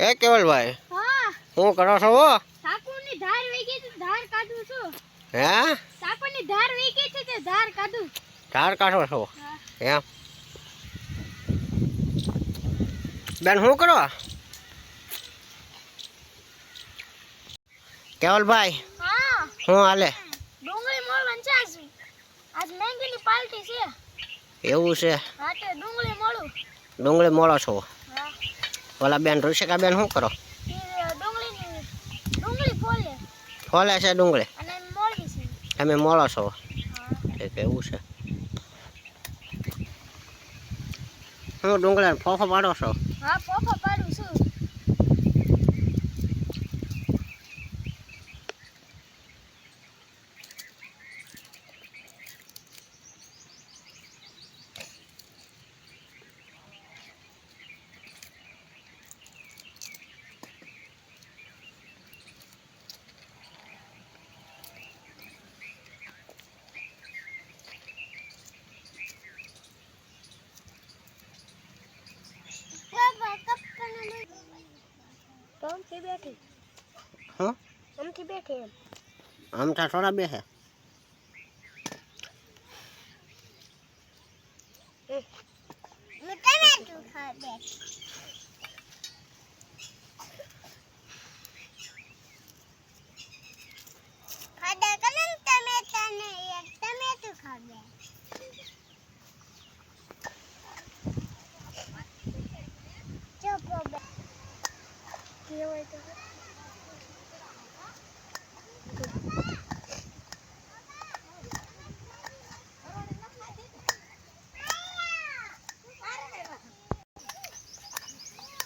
એ કેવલભાઈ? હું. શું કરો છો? સાકુની ધાર વેગી છે ધાર કાઢું છું. હે? સાકુની ધાર વેગી છે તે ધાર કાઢું? ધાર કાઢો છો? હા. બેન શું કરો? કેવલભાઈ? હા. શું હાલે? ડુંગળી મોળું છે આજ આજ મેંગીની પાર્ટી છે. એવું છે? હા તે ડુંગળી મોળું. ડુંગળી મોળો છો? ઓલા બેન ઋષિકા બેન શું કરો? ફોલે. છે ડુંગળી? તમે મોળો છો? એક એવું છે. હું ડુંગળા ફોફો પાડો છો? હા ફોફો પાડું છું તો અમથી બેઠી. હા? અમથી બેઠી એમ. આમઠા થોડા બે છે હું ટમેટું ખાવા બેઠી ખાધા કલમ ટમેટા ને એક ટમેટું ખાવે ચૂપ હો બે કેવાય તો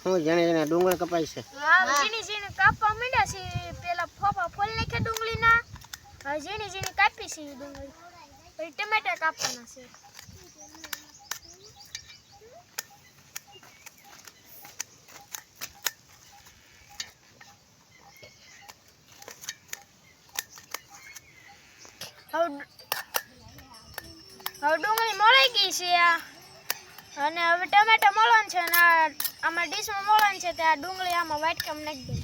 હું જેને જેને ડુંગળી કપાય છે. ઝીણી ઝીણી કાપવા માંડ્યા છે. પેલા ફોફા ફોલ ડુંગળીના. ના ઝીણી ઝીણી કાપી છે ડુંગળી. પછી ટમેટા કાપવાના છે. હવે ડુંગળી મોળાઈ ગઈ છે અને હવે ટમેટા મોળવાનું છે અને આમાં ડીશમાં મોળવાનું છે તે આ ડુંગળી આમાં વાટકામાં નાખી દે.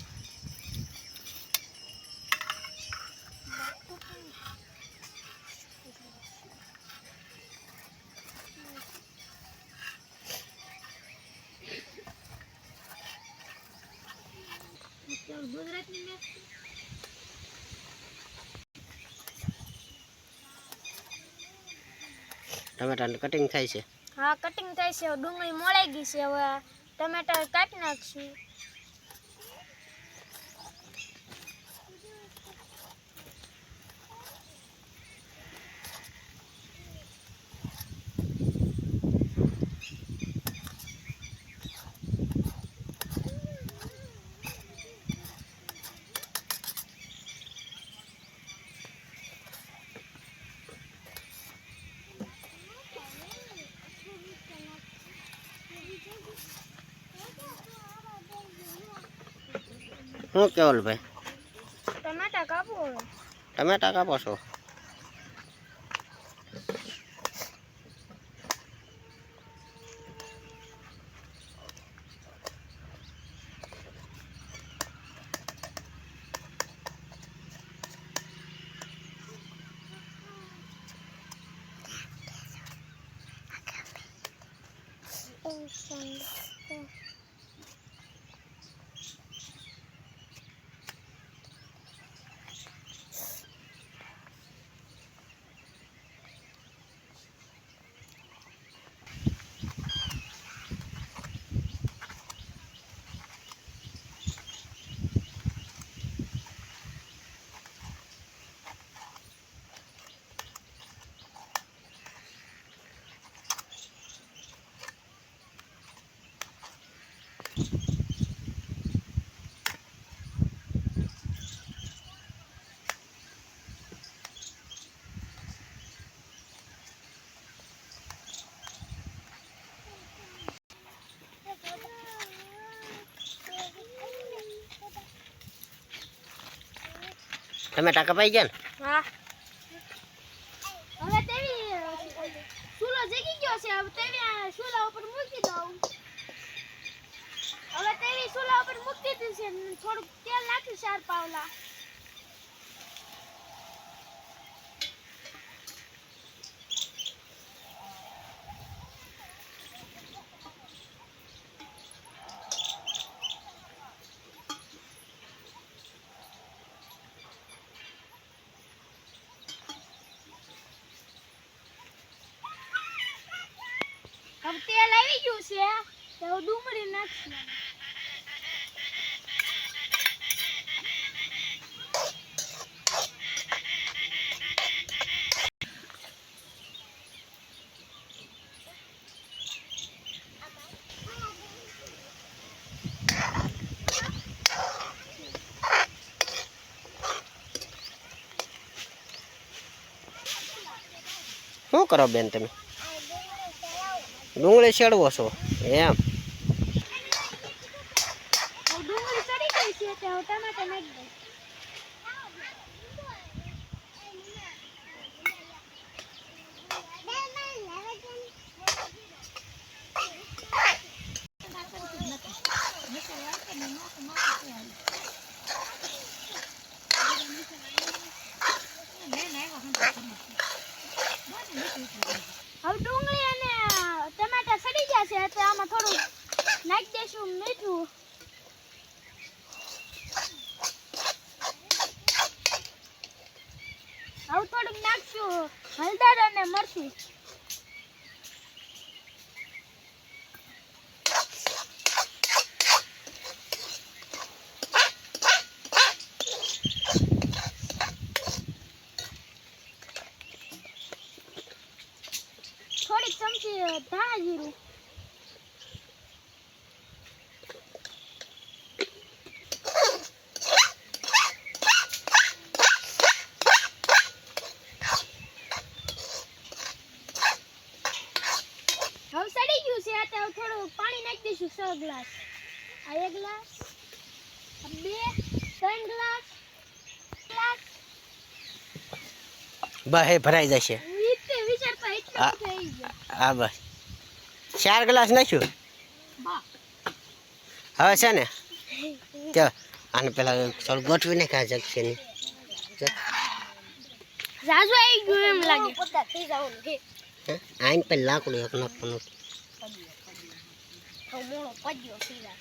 ટમેટાનું કટિંગ થાય છે. હા કટિંગ થાય છે. ડુંગળી મોળાઈ ગઈ છે હવે. ટમેટા કાઢી નાખશું. શું કેવલભાઈ ટમેટા કાપો હવે ટમેટા કાપો છો ટમેટા કપાઈ ગયા ને? હા. હવે તેવી સુલો જગી ગયો છે. હવે તેવી ચૂલા ઉપર મૂકી દઉં. હવે તેવી સુલા ઉપર મૂકી દીધું છે થોડુંક તેલ નાખ્યું ચાર પાવલા. હવે તેલ આવી ગયું છે. તો ડુંગળી નાખશું. શું કરો બેન તમે? ડુંગળી ચડવો છો? એમ હવે ડુંગળી ચડી ગઈ છે તો હવે ટમાટર નાખી દઉં હવે ડુંગળી અને ટમાટા સડી ગયા છે તો આમાં થોડું નાખી દઈશું મીઠું હવે થોડુંક નાખશું હળદર અને મરચું ધાણા ગયું છે અત્યારે થોડું પાણી નાખી દઈશું છ ગ્લાસ. આ એક ગ્લાસ બે ત્રણ ગ્લાસ ગ્લાસ. બસ ભરાઈ જશે. રીતે વિચારતા હા બસ ચાર ગ્લાસ નાખ્યું? હવે છે ને તો આને પેલા થોડું ગોઠવી નાખે આ જગશેની. રાજુ આવી ગયું એમ લાગે. આઈને પેલા લાકડું એક નાખવાનું તો મોળો પજ્યો સીધા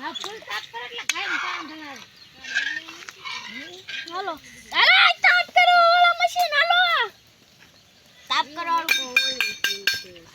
હા ફૂલ તાપ કર એટલે ખાઈ ને કામ ધણાવે હાલો હાલો આ તાપ કરો ઓલા મશીન હાલો તાપ કરવાનું રાજ નીકળી ગયા હાલો રાજ હાલો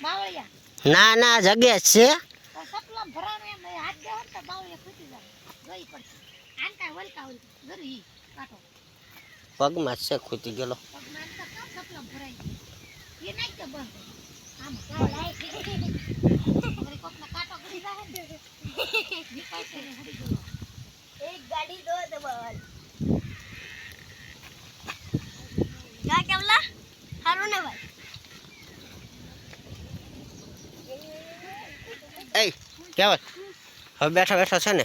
ગળી જાય. છે પગમાં છે ખૂટી ગયેલો. ગયો. એક ગાડી દો દબાલ જા કેવલા? હારું ને ભાઈ. એ કેવલ હવે બેઠો બેઠો છે ને?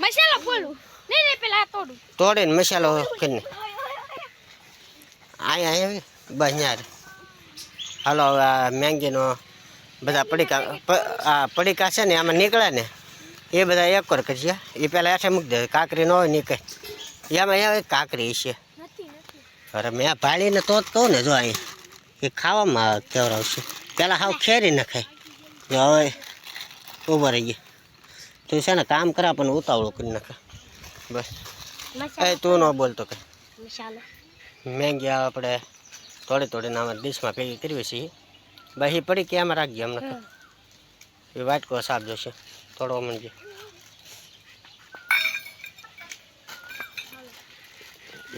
મસાલો બોલું. નહીં નહીં પેલા તોડું. તોડીને મસાલો કરીને. અહીંયા આય બસ યાર હાલો હવે આ મેંગીનો બધા પડીકા આ પડીકા છે ને આમાં નીકળે ને એ બધા એક વાર કરજે. એ પહેલાં હેઠે મૂકી દે કાંકરી ન હોય નીકળે એમાં એ કાંકરી છે અરે મેં પાડીને તો જ કહું ને જો અહીં. એ ખાવામાં કેવડાવશે પહેલાં હાવ ખેરી નાખાય જો હવે ઊભો રહી ગઈ તું છે ને કામ કરા પણ ઉતાવળું કરી નાખે. બસ. એ તું ન બોલતો કે મેંગી આપણે થોડી થોડીને આમાં ડીશમાં ભેગી કરવી છીએ બહી પડી કે એમાં રાખજે અમને એ વાટકો સાફ જોશે. થોડો મણજે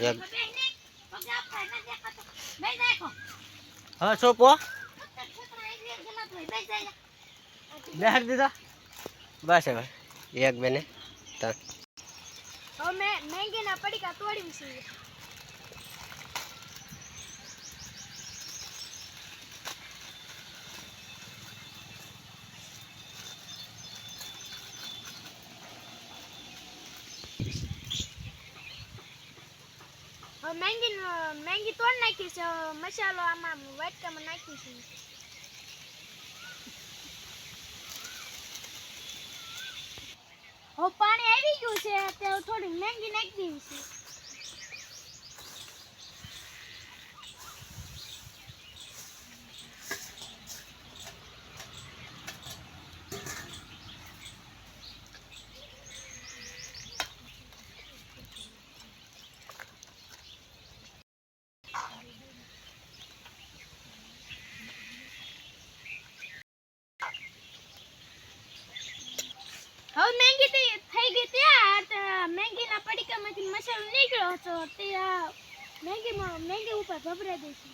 એક હા સોપો બેહાડી દીધો? બસ હવે. એક બેને ત્રણ. હવે મેં પડી તોડી છે. મેંગી મેંગી તોડ નાખી છે હવે મસાલો આમાં વાટકામાં નાખી છે. હવે પાણી આવી ગયું છે તે થોડી મેંગી નાખી દેવી છે હવે મેંગી થઈ થઈ ગઈ ત્યાં તો મેંગીના પડીકામાંથી મસાલો નીકળ્યો હતો તે આ મેંગીમાં મેંગી ઉપર ભભરાઈ દઈશું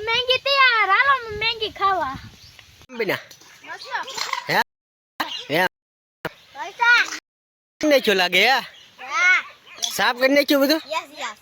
મેંગી તૈયાર હાલો મેગી ખાવા. બિના હે? હે? લાગે સાફ કરી નાખ્યું બધું? Yes yes.